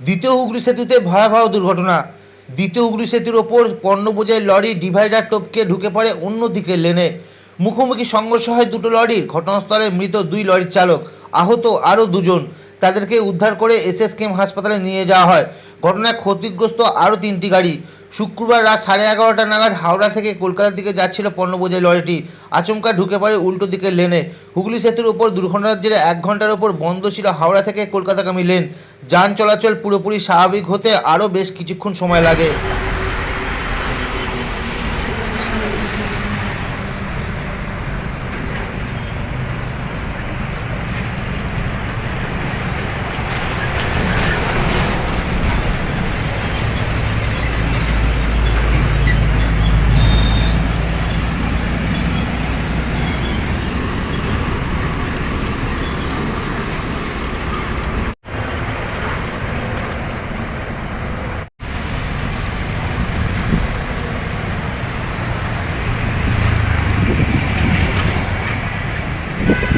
দ্বিতীয় হুগলি সেতুতে ভয়াবহ দুর্ঘটনা। দ্বিতীয় হুগলি সেতুর ওপর পণ্য বোঝাই লরি ডিভাইডার টপকে ঢুকে পড়ে অন্য দিকের লেনে। মুখোমুখি সংঘর্ষ হয় দুটো লরির ঘটনাস্থলে মৃত দুই লরির চালক, আহত আরও দুজন। তাদেরকে উদ্ধার করে এসএসকেএম হাসপাতালে নিয়ে যাওয়া হয়। ঘটনায় ক্ষতিগ্রস্ত আরও তিনটি গাড়ি। শুক্রবার রাত সাড়ে এগারোটা নাগাদ হাওড়া থেকে কলকাতার দিকে যাচ্ছিল পণ্য বোঝাই লরিটি। আচমকা ঢুকে পড়ে উল্টো দিকে লেনে। হুগলি সেতুর উপর দুর্ঘটনার জেরে এক ঘণ্টার ওপর বন্ধ ছিল হাওড়া থেকে কলকাতাগামী লেন। যান চলাচল পুরোপুরি স্বাভাবিক হতে আরও বেশ কিছুক্ষণ সময় লাগে। you